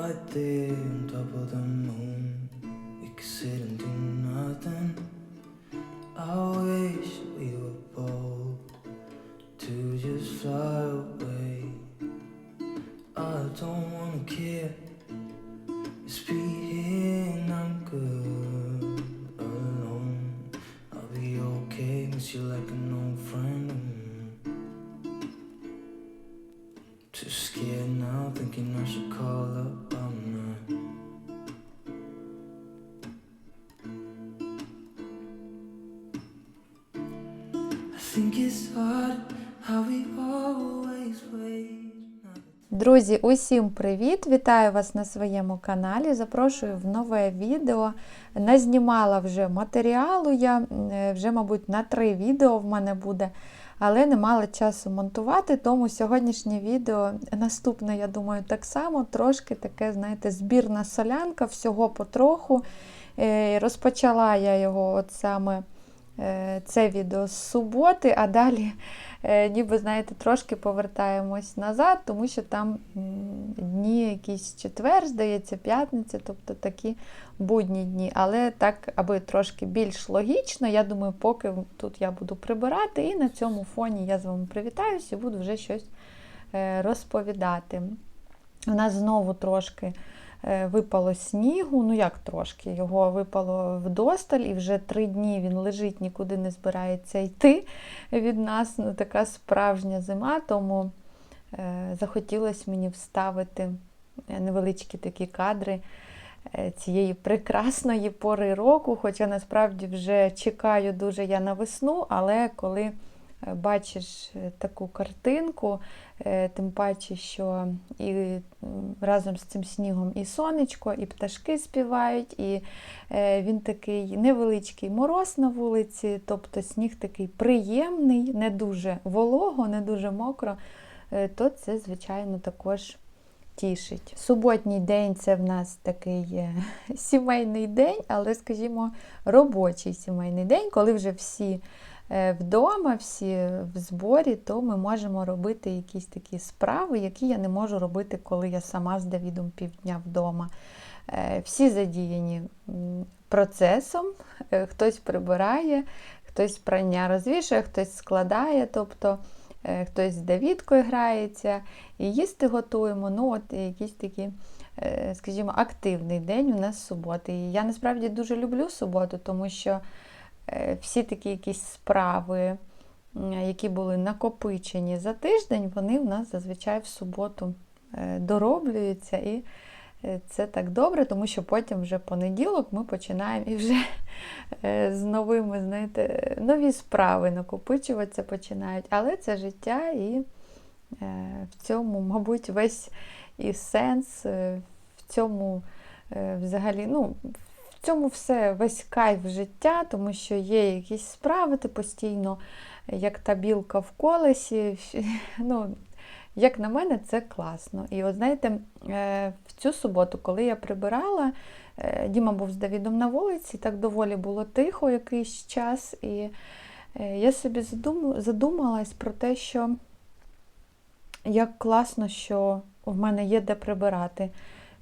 right there on top of the moon. We could sit and do nothing. I wish we were bold to just fly away. Друзі, усім привіт! Вітаю вас на своєму каналі. Запрошую в нове відео. Назнімала вже матеріалу. Я вже, мабуть, на три відео в мене буде, але не мала часу монтувати. Тому сьогоднішнє відео, наступне, я думаю, так само, трошки таке, знаєте, збірна солянка, всього потроху. Е, Розпочала я його от саме це відео з суботи, а далі е, ніби, знаєте, трошки повертаємось назад, тому що там дні якийсь четвер, здається, п'ятниця, тобто такі будні дні. Але так, аби трошки більш логічно, я думаю, поки тут я буду прибирати, і на цьому фоні я з вами привітаюся і буду вже щось е, розповідати. У нас знову трошки е, випало снігу, ну як трошки, його випало вдосталь, і вже три дні він лежить, нікуди не збирається йти від нас. Ну, така справжня зима, тому е, захотілося мені вставити е, невеличкі такі кадри е, цієї прекрасної пори року. Хоча насправді вже чекаю дуже я на весну, але коли е, бачиш е, таку картинку, е, тим паче, що і разом з цим снігом і сонечко, і пташки співають, і е, він такий невеличкий мороз на вулиці, тобто сніг такий приємний, не дуже волого, не дуже мокро, е, то це, звичайно, також тішить. Суботній день це в нас такий е, сімейний день, але, скажімо, робочий сімейний день, коли вже всі е, вдома, всі в зборі, то ми можемо робити якісь такі справи, які я не можу робити, коли я сама з Давідом півдня вдома. Е, Всі задіяні процесом, Е, хтось прибирає, хтось прання розвішує, хтось складає, тобто е, хтось з Давідкою грається, і їсти готуємо. Ну, от якийсь такий, е, скажімо, активний день у нас суботи. І я насправді дуже люблю суботу, тому що е, всі такі якісь справи, які були накопичені за тиждень, вони в нас зазвичай в суботу е, дороблюються. І е, це так добре, тому що потім вже понеділок ми починаємо і вже е, з новими, знаєте, нові справи накопичуватися починають. Але це життя і е, в цьому, мабуть, весь і сенс, е, в цьому е, взагалі, ну, в цьому все весь кайф життя, тому що є якісь справи, ти постійно, як та білка в колесі. Ну, як на мене, це класно. І от знаєте, е, в цю суботу, коли я прибирала, е, Діма був з Давідом на вулиці, так доволі було тихо якийсь час, і е, я собі задумалась про те, що як класно, що в мене є де прибирати,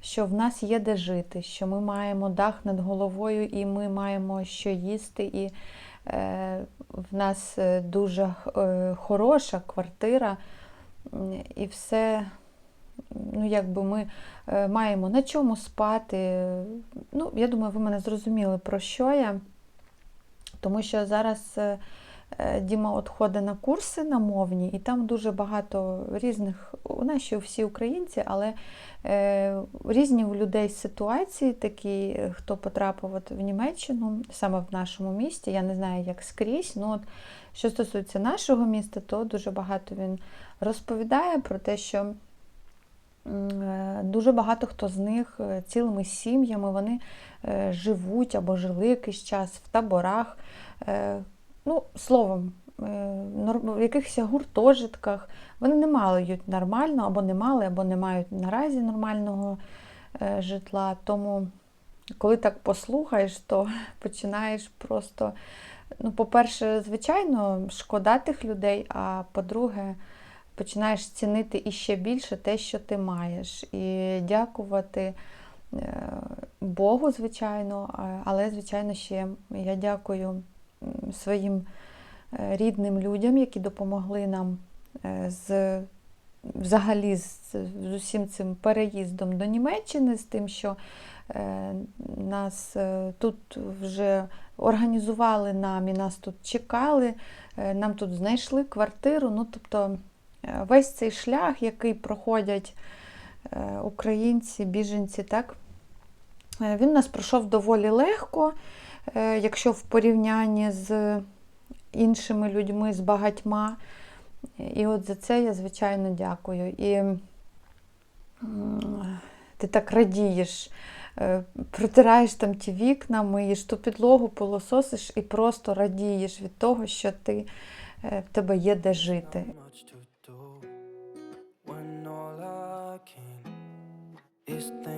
що в нас є де жити, що ми маємо дах над головою і ми маємо що їсти. І е, в нас е, дуже е, хороша квартира, і все, ну, якби ми е, маємо на чому спати. Ну, я думаю, ви мене зрозуміли, про що я. Тому що зараз е, Діма от ходить на курси на мовні, і там дуже багато різних, у нас ще всі українці, але е, різні у людей ситуації, такі, е, хто потрапив от в Німеччину, саме в нашому місті. Я не знаю, як скрізь. Ну, от, що стосується нашого міста, то дуже багато він розповідає про те, що е, дуже багато хто з них е, цілими сім'ями вони е, живуть або жили якийсь час в таборах. Ну, словом, е, в якихось гуртожитках. Вони не мають нормально, або не мали, або не мають наразі нормального е, житла. Тому, коли так послухаєш, то починаєш просто, ну, по-перше, звичайно, шкода тих людей, а по-друге, починаєш цінити іще більше те, що ти маєш. І дякувати е, Богу, звичайно, але, звичайно, ще я дякую своїм е, рідним людям, які допомогли нам е, з взагалі з, з усім цим переїздом до Німеччини, з тим, що е, нас тут вже організували нам і нас тут чекали, нам тут знайшли квартиру. Ну, тобто весь цей шлях, який проходять українці, біженці, так, він нас пройшов доволі легко, якщо в порівнянні з іншими людьми, з багатьма. І от за це я, звичайно, дякую. І ти так радієш, е, протираєш там ті вікна, миєш ту підлогу, пилососиш і просто радієш від того, що ти, е, в тебе є де жити. Is thinking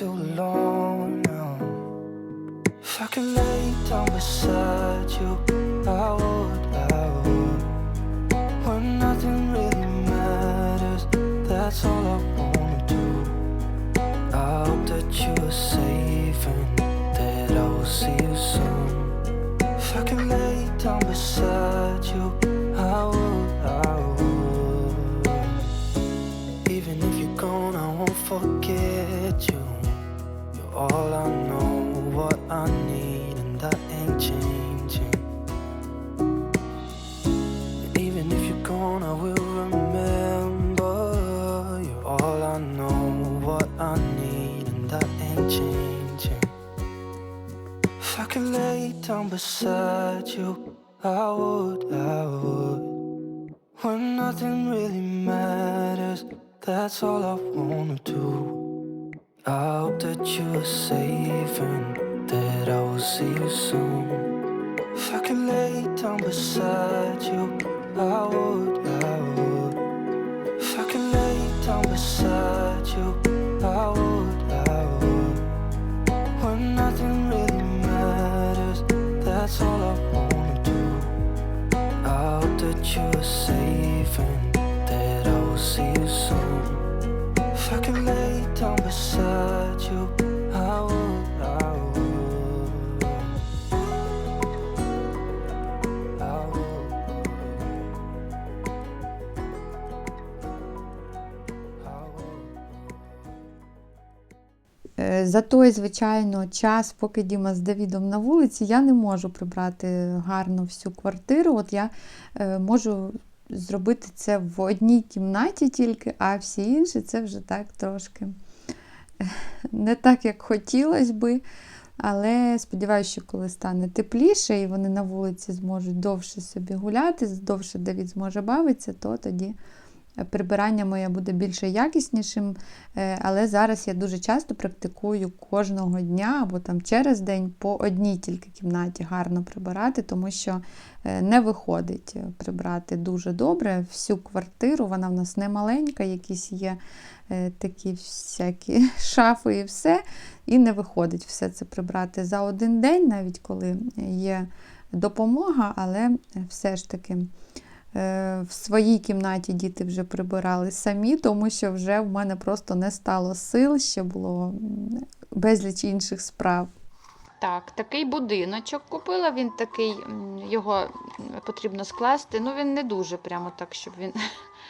Too long now. If I could lay down beside you, I would, I would. When nothing really matters, that's all I wanna you, I would, I would. When nothing really matters, that's all I wanna do. I hope that you are safe За той, звичайно, час, поки Діма з Давідом на вулиці, я не можу прибрати гарно всю квартиру. От я е, можу зробити це в одній кімнаті тільки, а всі інші це вже так трошки е, не так, як хотілося би. Але сподіваюся, що коли стане тепліше і вони на вулиці зможуть довше собі гуляти, довше Давід зможе бавитися, то тоді прибирання моє буде більше якіснішим. Е, Але зараз я дуже часто практикую кожного дня або там через день по одній тільки кімнаті гарно прибирати, тому що е, не виходить е, прибрати дуже добре всю квартиру. Вона в нас не маленька, якісь є такі всякі шафи і все. І не виходить все це прибрати за один день, навіть коли є допомога, але все ж таки. Е, В своїй кімнаті діти вже прибирали самі, тому що вже в мене просто не стало сил, ще було безліч інших справ. Так, такий будиночок купила. Він такий, його потрібно скласти. Ну, він не дуже прямо так, щоб він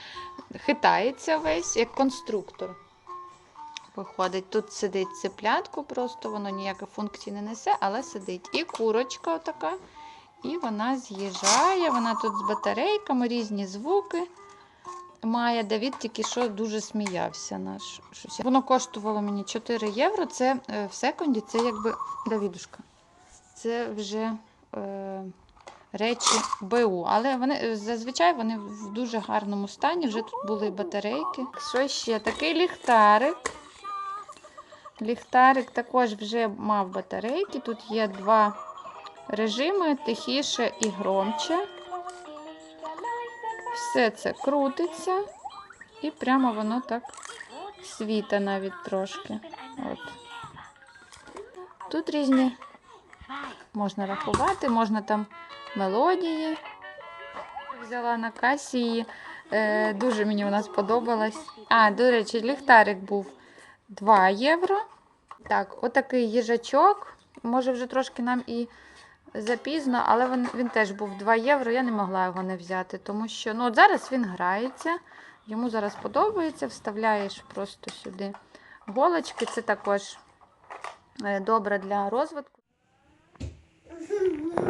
хитається весь, як конструктор. Виходить, тут сидить цеплятко, просто воно ніякої функції не несе, але сидить. І курочка отака. І вона з'їжджає, вона тут з батарейками, різні звуки має. Давід тільки що дуже сміявся. Наш. Воно коштувало мені 4 євро. Це е, в секунді, це якби Давідушка. Це вже е, речі БУ. Але вони е, зазвичай вони в дуже гарному стані. Вже тут були батарейки. Що ще? Такий ліхтарик. Ліхтарик також вже мав батарейки. Тут є два режими: тихіше і громче. Все це крутиться, і прямо воно так світа навіть трошки. От. Тут різні можна рахувати, можна там мелодії. Взяла на касі її. Е, дуже мені вона сподобалась. А, до речі, ліхтарик був 2 євро. Так, отакий їжачок. Може, вже трошки нам і запізно, але він, він теж був 2 євро. Я не могла його не взяти, тому що ну, от зараз він грається, йому зараз подобається, вставляєш просто сюди голочки. Це також е, добре для розвитку.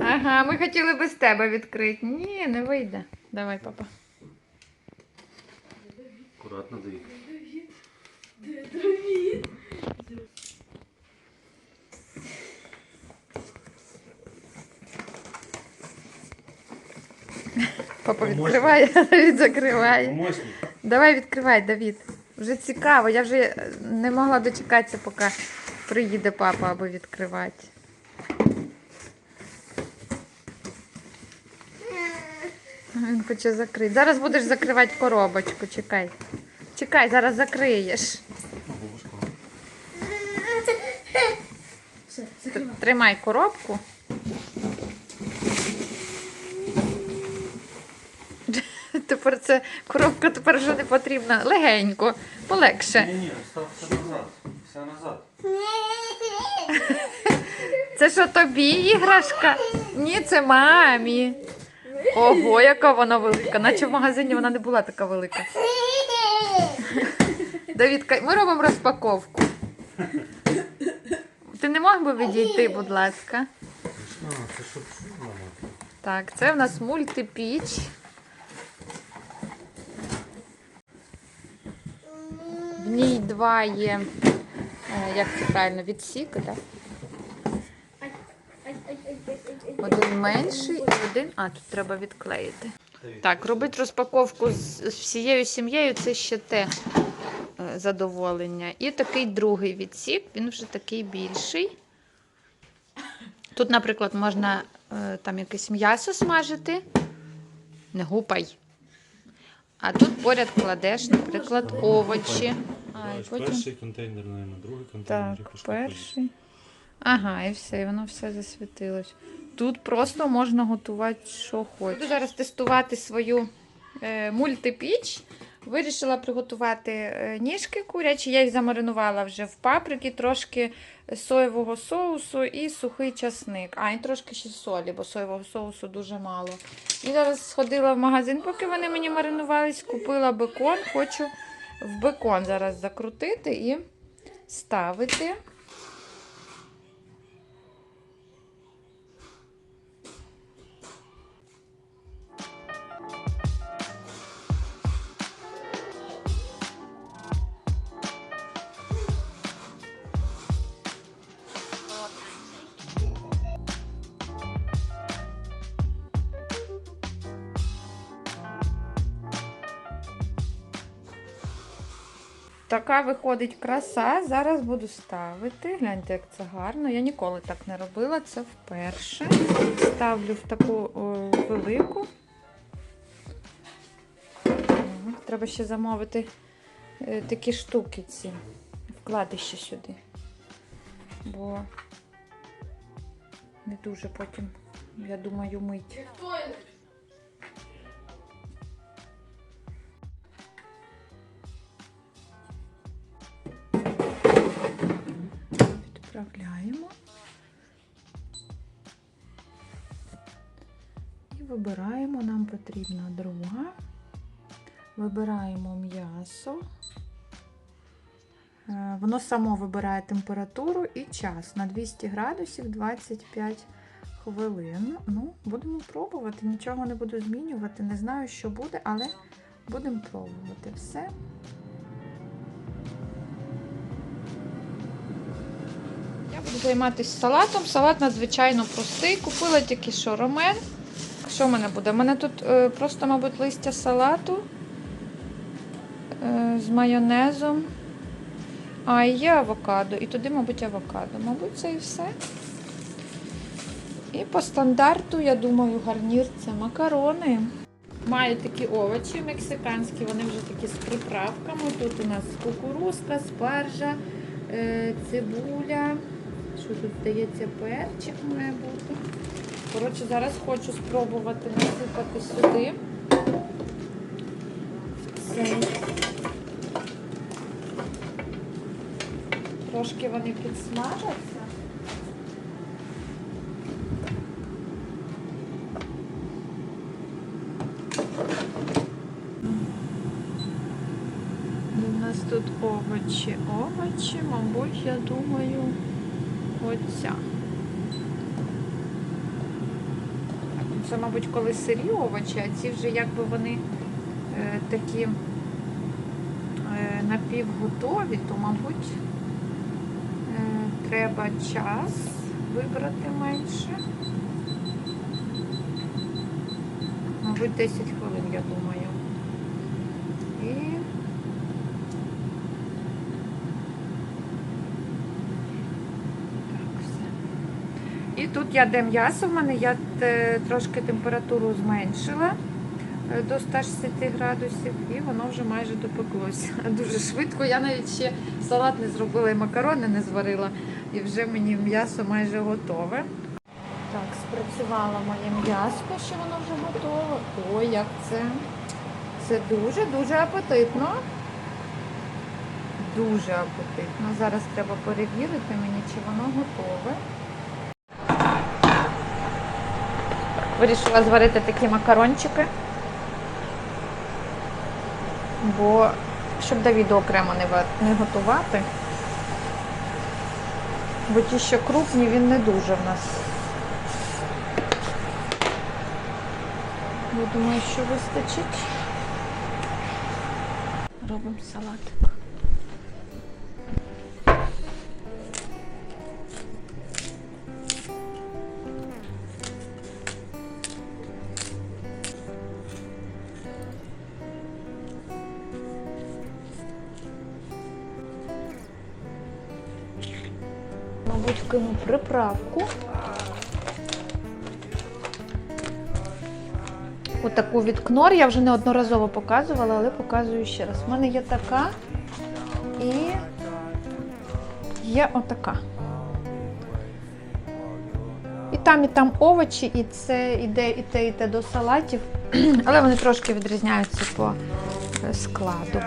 Ага, ми хотіли без тебе відкрити. Ні, не вийде. Давай, папа. Акуратно дивіться. Папа відкриває, Давід закриває. Давай відкривай, Давід. Вже цікаво. Я вже не могла дочекатися, поки приїде папа, аби відкривати. Він хоче закрити. Зараз будеш закривати коробочку. Чекай. Чекай, зараз закриєш. Тримай коробку. Тепер це коробка тепер вже не потрібна. Легенько, полегше. Ні, ні, став все назад. Все назад. Це що тобі іграшка? Ні, це мамі. Ого, яка вона велика. Наче в магазині вона не була така велика. Давідка, ми робимо розпаковку. Ти не мог би відійти, будь ласка. А, це щоб. Так, це в нас мультипіч. В ній два є, е, як це правильно, відсіки, так? Один менший і один. А, тут треба відклеїти. Так, робити розпаковку з, всією сім'єю це ще те е, задоволення. І такий другий відсік, він вже такий більший. Тут, наприклад, можна е, там якесь м'ясо смажити. Не гупай. А тут поряд кладеш, наприклад, овочі. А, потім... Перший контейнер, мабуть, другий контейнер. Так, і перший. Ага, і все, і воно все засвітилось. Тут просто можна готувати, що хочеш. Буду зараз тестувати свою е, мультипіч. Вирішила приготувати е, ніжки курячі. Я їх замаринувала вже в паприки, трошки соєвого соусу і сухий часник. А, і трошки ще солі, бо соєвого соусу дуже мало. І зараз сходила в магазин, поки вони мені маринувались, купила бекон. Хочу в бекон зараз закрутити і ставити. Така виходить краса. Зараз буду ставити. Гляньте, як це гарно. Я ніколи так не робила, це вперше. Ставлю в таку о, велику. Треба ще замовити е, такі штуки ці. Вкладище сюди. Бо не дуже потім, я думаю, мить. відправляємо і вибираємо, нам потрібна друга, вибираємо м'ясо. Е, воно само вибирає температуру і час на 200 градусів 25 хвилин. Ну, Будемо пробувати, нічого не буду змінювати, не знаю, що буде, але будемо пробувати все. Займатися салатом. Салат надзвичайно простий. Купила тільки що ромен. Що в мене буде? У мене тут е, просто, мабуть, листя салату е, з майонезом. А, і є авокадо. І туди, мабуть, авокадо. Мабуть, це і все. І по стандарту, я думаю, гарнір це макарони. Маю такі овочі мексиканські, вони вже такі з приправками. Тут у нас кукурузка, спаржа, е, цибуля. Що тут здається, перчик має бути. Коротше, зараз хочу спробувати насипати сюди. Цей. Трошки вони підсмажаться. У нас тут овочі, овочі, мабуть, я думаю, оця. Це, мабуть, коли сирі овочі, а ці вже якби вони е, такі е, напівготові, то, мабуть, е, треба час вибрати менше. Мабуть, 10 хвилин, я думаю. І так, все. І тут я де м'ясо в мене, я е, трошки температуру зменшила е, до 160 градусів, і воно вже майже допеклося. Дуже швидко. Я навіть ще салат не зробила і макарони не зварила, і вже мені м'ясо майже готове. Так, спрацювало моє м'ясо, що воно вже готове. Ой, як це. Це дуже-дуже апетитно. Дуже апетитно. Зараз треба перевірити мені, чи воно готове. Вирішила зварити такі макарончики. Бо щоб Давіду окремо не готувати. Бо ті, що крупні, він не дуже в нас. Я думаю, що вистачить. Робимо салат. Мабуть, вкину приправку. Отаку від Кнор я вже неодноразово показувала, але показую ще раз. У мене є така і є отака. І там, і там овочі, і це іде і те, і те до салатів, але вони трошки відрізняються по е, складу.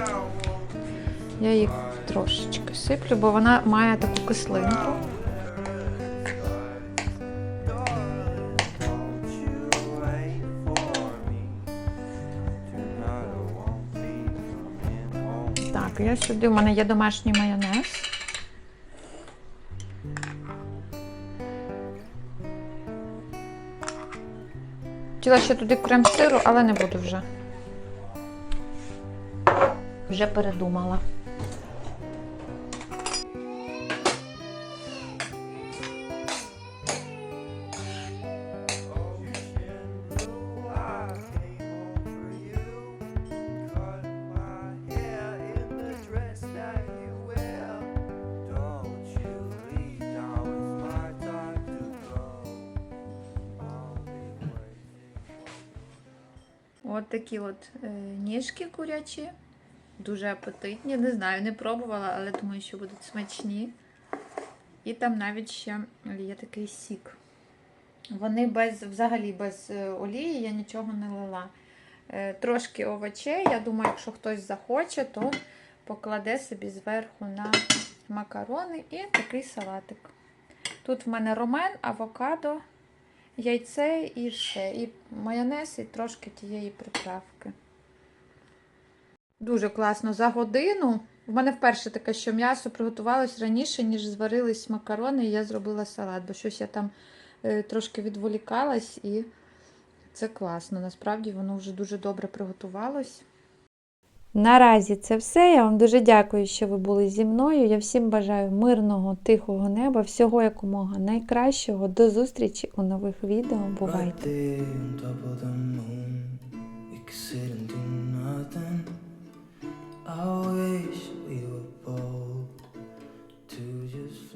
Я їх трошечки сиплю, бо вона має таку кислинку. Так, я сюди, у мене є домашній майонез. Хотіла ще туди крем сиру, але не буду вже. Вже передумала. От такі от е, ніжки курячі, дуже апетитні. Не знаю, не пробувала, але думаю, що будуть смачні. І там навіть ще є такий сік. Вони без, взагалі без е, олії, я нічого не лила. Е, Трошки овочей. Я думаю, якщо хтось захоче, то покладе собі зверху на макарони і такий салатик. Тут в мене ромен, авокадо яйце і все. І майонез, і трошки тієї приправки. Дуже класно. За годину. В мене вперше таке, що м'ясо приготувалось раніше, ніж зварились макарони, і я зробила салат, бо щось я там е, трошки відволікалась, і це класно. Насправді воно вже дуже добре приготувалось. Наразі це все. Я вам дуже дякую, що ви були зі мною. Я всім бажаю мирного, тихого неба, всього якомога найкращого. До зустрічі у нових відео. Бувайте! I wish we were bold to just